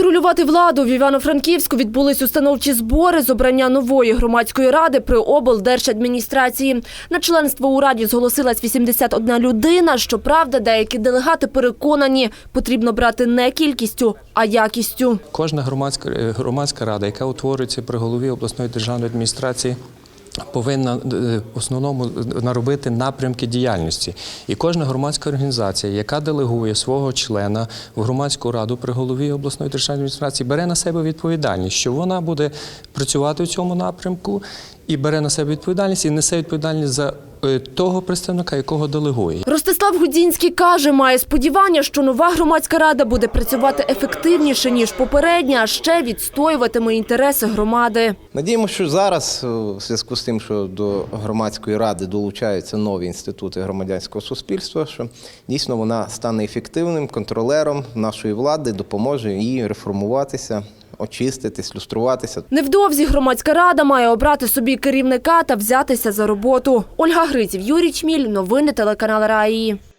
Контролювати владу в Івано-Франківську відбулись установчі збори з обрання нової громадської ради при облдержадміністрації. На членство у раді зголосилась 81 людина. Щоправда, деякі делегати переконані, потрібно брати не кількістю, а якістю. Кожна громадська, е, громадська рада, яка утворюється при голові обласної державної адміністрації, повинна е, в основному наробити напрямки діяльності. І кожна громадська організація, яка делегує свого члена в громадську раду при голові обласної державної адміністрації, бере на себе відповідальність, що вона буде працювати в цьому напрямку і бере на себе відповідальність і несе відповідальність за е, того представника, якого делегує. Ростислав Гудзінський каже, має сподівання, що нова громадська рада буде працювати ефективніше ніж попередня, а ще відстоюватиме інтереси громади. Надіємося, що зараз, е, у зв'язку з тим, що до громадської ради долучаються нові інститути громадянського суспільства, що дійсно вона стане ефективним контролером нашої влади, допоможе їй реформуватися, очиститись, люструватися. Невдовзі громадська рада має обрати собі керівника та взятися за роботу. Ольга Гриців, Юрій Чміль, новини телеканал Раї.